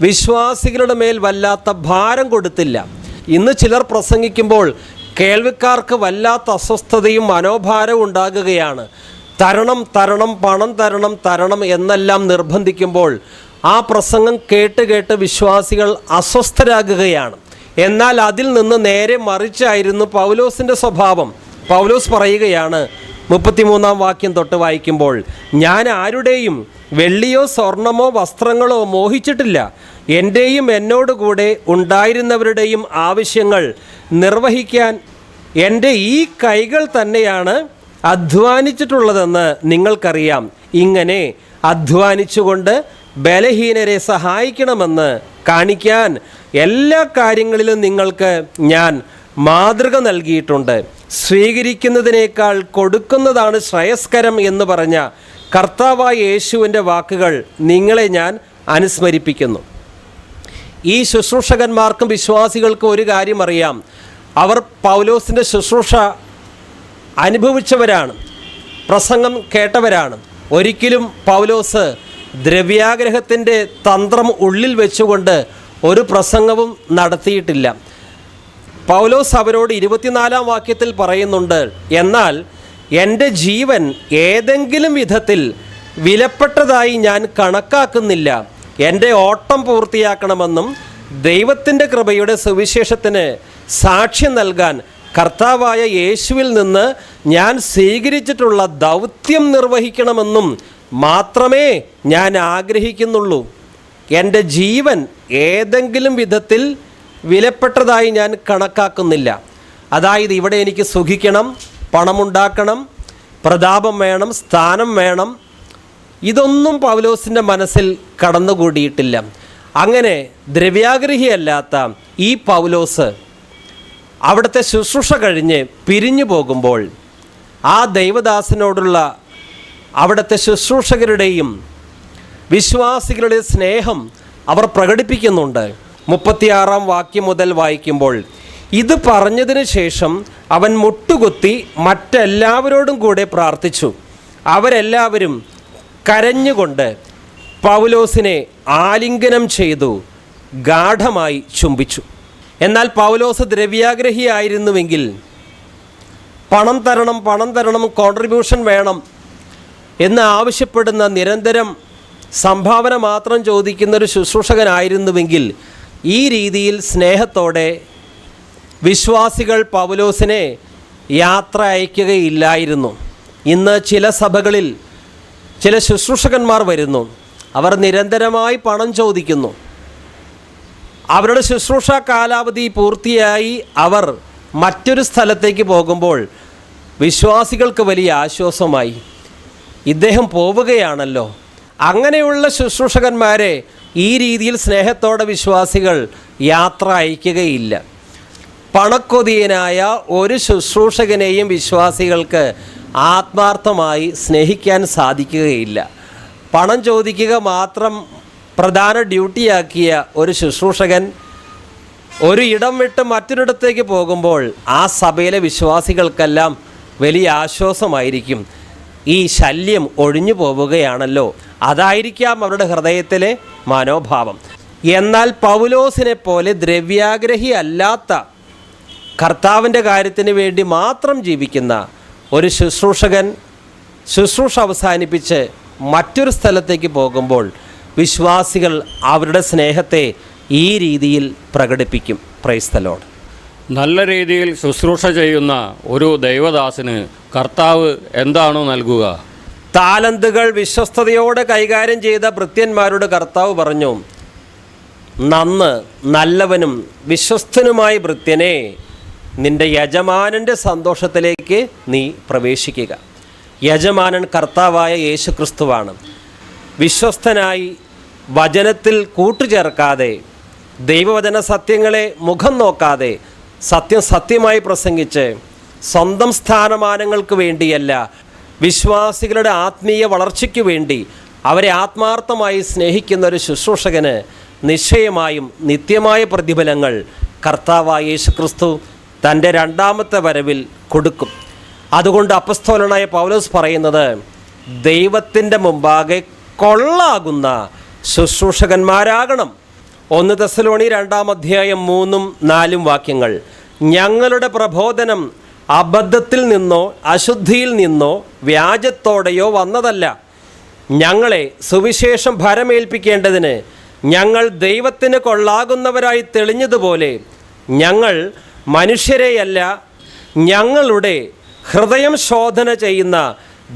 വിശ്വാസികളുടെ മേൽ വല്ലാത്ത ഭാരം കൊടുത്തില്ല. ഇന്ന് ചിലർ പ്രസംഗിക്കുമ്പോൾ കേൾവിക്കാർക്ക് വല്ലാത്ത അസ്വസ്ഥതയും മനോഭാരവും ഉണ്ടാകുകയാണ്. തരണം തരണം പണം തരണം തരണം എന്നെല്ലാം നിർബന്ധിക്കുമ്പോൾ ആ പ്രസംഗം കേട്ട് കേട്ട് വിശ്വാസികൾ അസ്വസ്ഥരാകുകയാണ്. എന്നാൽ അതിൽ നിന്ന് നേരെ മറിച്ചായിരുന്നു പൗലോസിന്റെ സ്വഭാവം. പൗലോസ് പറയുകയാണ് മുപ്പത്തിമൂന്നാം വാക്യം തൊട്ട് വായിക്കുമ്പോൾ ഞാൻ ആരുടെയും വെള്ളിയോ സ്വർണമോ വസ്ത്രങ്ങളോ മോഹിച്ചിട്ടില്ല. എന്റെയും എന്നോടുകൂടെ ഉണ്ടായിരുന്നവരുടെയും ആവശ്യങ്ങൾ നിർവഹിക്കാൻ എന്റെ ഈ കൈകൾ തന്നെയാണ് അധ്വാനിച്ചിട്ടുള്ളതെന്ന് നിങ്ങൾക്കറിയാം. ഇങ്ങനെ അധ്വാനിച്ചുകൊണ്ട് ബലഹീനരെ സഹായിക്കണമെന്ന് കാണിക്കാൻ എല്ലാ കാര്യങ്ങളിലും നിങ്ങൾക്ക് ഞാൻ മാതൃക നൽകിയിട്ടുണ്ട്. സ്വീകരിക്കുന്നതിനേക്കാൾ കൊടുക്കുന്നതാണ് ശ്രേയസ്കരം എന്ന് പറഞ്ഞ കർത്താവായ യേശുവിന്റെ വാക്കുകൾ നിങ്ങളെ ഞാൻ അനുസ്മരിപ്പിക്കുന്നു. ഈ ശുശ്രൂഷകന്മാർക്കും വിശ്വാസികൾക്കും ഒരു കാര്യം അറിയാം. അവർ പൗലോസിന്റെ ശുശ്രൂഷ അനുഭവിച്ചവരാണ്. പ്രസംഗം കേട്ടവരാണ്. ഒരിക്കലും പൗലോസ് ദ്രവ്യാഗ്രഹത്തിന്റെ തന്ത്രം ഉള്ളിൽ വെച്ചുകൊണ്ട് ഒരു പ്രസംഗവും നടത്തിയിട്ടില്ല. പൗലോസ് അവരോട് ഇരുപത്തിനാലാം വാക്യത്തിൽ പറയുന്നുണ്ട് എന്നാൽ എന്റെ ജീവൻ ഏതെങ്കിലും വിധത്തിൽ വിലപ്പെട്ടതായി ഞാൻ കണക്കാക്കുന്നില്ല. എന്റെ ഓട്ടം പൂർത്തിയാക്കണമെന്നും ദൈവത്തിന്റെ കൃപയുടെ സുവിശേഷത്തിന് സാക്ഷ്യം നൽകാൻ കർത്താവായ യേശുവിൽ നിന്ന് ഞാൻ സ്വീകരിച്ചിട്ടുള്ള ദൗത്യം നിർവഹിക്കണമെന്നും മാത്രമേ ഞാൻ ആഗ്രഹിക്കുന്നുള്ളൂ. എന്റെ ജീവൻ ഏതെങ്കിലും വിധത്തിൽ വിലപ്പെട്ടതായി ഞാൻ കണക്കാക്കുന്നില്ല. അതായത് ഇവിടെ എനിക്ക് സുഖിക്കണം പണമുണ്ടാക്കണം പ്രതാപം വേണം സ്ഥാനം വേണം. ഇതൊന്നും പൗലോസിന്റെ മനസ്സിൽ കടന്നുകൂടിയിട്ടില്ല. അങ്ങനെ ദ്രവ്യാഗ്രഹിയല്ലാത്ത ഈ പൗലോസ് അവിടുത്തെ ശുശ്രൂഷ കഴിഞ്ഞ് പിരിഞ്ഞു പോകുമ്പോൾ ആ ദൈവദാസനോടുള്ള അവിടുത്തെ ശുശ്രൂഷകരുടെയും വിശ്വാസികളുടെ സ്നേഹം അവർ പ്രകടിപ്പിക്കുന്നുണ്ട്. മുപ്പത്തിയാറാം വാക്യം മുതൽ വായിക്കുമ്പോൾ ഇത് പറഞ്ഞതിന് ശേഷം അവൻ മുട്ടുകുത്തി മറ്റെല്ലാവരോടും കൂടെ പ്രാർത്ഥിച്ചു. അവരെല്ലാവരും കരഞ്ഞുകൊണ്ട് പൗലോസിനെ ആലിംഗനം ചെയ്തു ഗാഠമായി ചുംബിച്ചു. എന്നാൽ പൗലോസ് ദ്രവ്യാഗ്രഹിയായിരുന്നുവെങ്കിൽ പണം തരണം പണം തരണം കോൺട്രിബ്യൂഷൻ വേണം എന്ന് ആവശ്യപ്പെടുന്ന നിരന്തരം സംഭാവന മാത്രം ചോദിക്കുന്നൊരു ശുശ്രൂഷകനായിരുന്നുവെങ്കിൽ ഈ രീതിയിൽ സ്നേഹത്തോടെ വിശ്വാസികൾ പൗലോസിനെ യാത്ര അയക്കുകയില്ലായിരുന്നു. ഇന്ന് ചില സഭകളിൽ ചില ശുശ്രൂഷകന്മാർ വരുന്നു. അവർ നിരന്തരമായി പണം ചോദിക്കുന്നു. അവരുടെ ശുശ്രൂഷ കാലാവധി പൂർത്തിയായി അവർ മറ്റൊരു സ്ഥലത്തേക്ക് പോകുമ്പോൾ വിശ്വാസികൾക്ക് വലിയ ആശ്വാസമായി. ഇദ്ദേഹം പോവുകയാണല്ലോ. അങ്ങനെയുള്ള ശുശ്രൂഷകന്മാരെ ഈ രീതിയിൽ സ്നേഹത്തോടെ വിശ്വാസികൾ യാത്ര അയക്കുകയില്ല. പണക്കൊതിയനായ ഒരു ശുശ്രൂഷകനെയും വിശ്വാസികൾക്ക് ആത്മാർത്ഥമായി സ്നേഹിക്കാൻ സാധിക്കുകയില്ല. പണം ചോദിക്കുക മാത്രം പ്രധാന ഡ്യൂട്ടിയാക്കിയ ഒരു ശുശ്രൂഷകൻ ഒരു ഇടം വിട്ട് മറ്റൊരിടത്തേക്ക് പോകുമ്പോൾ ആ സഭയിലെ വിശ്വാസികൾക്കെല്ലാം വലിയ ആശ്വാസമായിരിക്കും. ഈ ശല്യം ഒഴിഞ്ഞു പോവുകയാണല്ലോ. അതായിരിക്കാം അവരുടെ ഹൃദയത്തിലെ മനോഭാവം. എന്നാൽ പൗലോസിനെ പോലെ ദ്രവ്യാഗ്രഹി അല്ലാത്ത കർത്താവിന്റെ കാര്യത്തിന് വേണ്ടി മാത്രം ജീവിക്കുന്ന ഒരു ശുശ്രൂഷകൻ ശുശ്രൂഷ അവസാനിപ്പിച്ച് മറ്റൊരു സ്ഥലത്തേക്ക് പോകുമ്പോൾ വിശ്വാസികൾ അവരുടെ സ്നേഹത്തെ ഈ രീതിയിൽ പ്രകടിപ്പിക്കും. പ്രൈസ്തലോട് നല്ല രീതിയിൽ ശുശ്രൂഷ ചെയ്യുന്ന ഒരു ദൈവദാസന് കർത്താവ് എന്താണോ നൽകുക? താലന്തുകൾ വിശ്വസ്തയോടെ കൈകാര്യം ചെയ്ത ഭൃത്യന്മാരോട് കർത്താവ് പറഞ്ഞു നന്ന് നല്ലവനും വിശ്വസ്തനുമായ ഭൃത്യനെ നിന്റെ യജമാനന്റെ സന്തോഷത്തിലേക്ക് നീ പ്രവേശിക്കുക. യജമാനൻ കർത്താവായ യേശു ക്രിസ്തുവാണ് വിശ്വസ്തനായി വചനത്തിൽ കൂട്ടുചേർക്കാതെ ദൈവവചന സത്യങ്ങളെ മുഖം നോക്കാതെ സത്യം സത്യമായി പ്രസംഗിച്ച് സ്വന്തം സ്ഥാനമാനങ്ങൾക്ക് വേണ്ടിയല്ല വിശ്വാസികളുടെ ആത്മീയ വളർച്ചയ്ക്ക് വേണ്ടി അവരെ ആത്മാർത്ഥമായി സ്നേഹിക്കുന്ന ഒരു ശുശ്രൂഷകന് നിശ്ചയമായും നിത്യമായ പ്രതിഫലങ്ങൾ കർത്താവായ യേശുക്രിസ്തു തന്റെ രണ്ടാമത്തെ വരവിൽ കൊടുക്കും. അതുകൊണ്ട് അപ്പസ്തോലനായ പൗലോസ് പറയുന്നത് ദൈവത്തിന്റെ മുമ്പാകെ കൊള്ളാകുന്ന ശുശ്രൂഷകന്മാരാകണം. ഒന്ന് തെസലോണി രണ്ടാം അധ്യായം മൂന്നും നാലും വാക്യങ്ങൾ. ഞങ്ങളുടെ പ്രബോധനം അബദ്ധത്തിൽ നിന്നോ അശുദ്ധിയിൽ നിന്നോ വ്യാജത്തോടെയോ വന്നതല്ല. ഞങ്ങളെ സുവിശേഷം ഭരമേൽപ്പിക്കേണ്ടതിന് ഞങ്ങൾ ദൈവത്തിന് കൊള്ളാകുന്നവരായി തെളിഞ്ഞതുപോലെ ഞങ്ങൾ മനുഷ്യരെയല്ല ഞങ്ങളുടെ ഹൃദയം ശോധന ചെയ്യുന്ന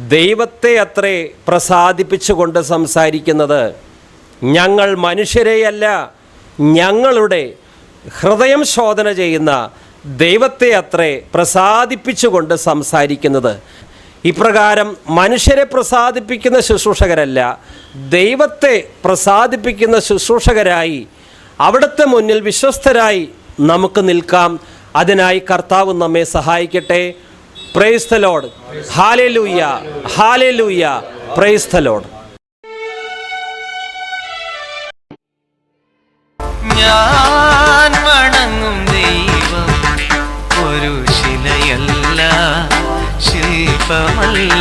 ദൈവത്തെ അത്രേ പ്രസാദിപ്പിച്ചുകൊണ്ട് സംസാരിക്കുന്നത്. ഞങ്ങൾ മനുഷ്യരെയല്ല ഞങ്ങളുടെ ഹൃദയം ശോധന ചെയ്യുന്ന ദൈവത്തെ അത്രേ പ്രസാദിപ്പിച്ചുകൊണ്ട് സംസാരിക്കുന്നത്. ഇപ്രകാരം മനുഷ്യരെ പ്രസാദിപ്പിക്കുന്ന ശുശ്രൂഷകരല്ല ദൈവത്തെ പ്രസാദിപ്പിക്കുന്ന ശുശ്രൂഷകരായി അവിടുത്തെ മുന്നിൽ വിശ്വസ്തരായി നമുക്ക് നിൽക്കാം. അതിനായി കർത്താവ് നമ്മെ സഹായിക്കട്ടെ. Praise the lord hallelujah hallelujah praise the lord ഞാൻ വണങ്ങും ദൈവം. ഒരു ശില്പമല്ല.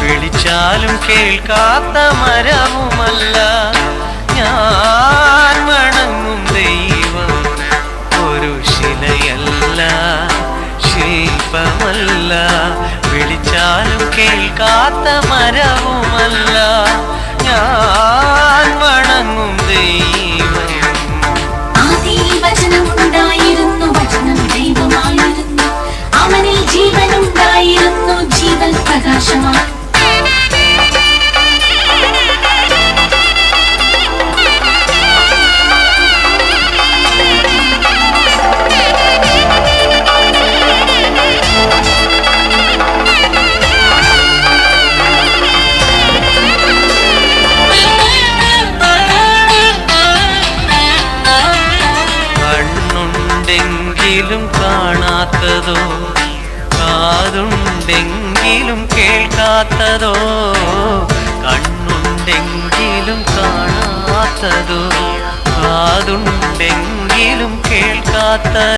വിളിച്ചാലും കേൾക്കാത്ത മരവുമല്ല. ഞാൻ വണങ്ങും ശില്പമല്ല വിളിച്ചാലും കേൾക്കാത്ത മരവുമല്ല. ഞാൻ വണങ്ങും കാണാത്തതോ കാതുണ്ടെങ്കിലും കേൾക്കാത്തതോ? കണ്ണുണ്ടെങ്കിലും കാണാത്തതോ? കാതുണ്ടെങ്കിലും കേൾക്കാത്ത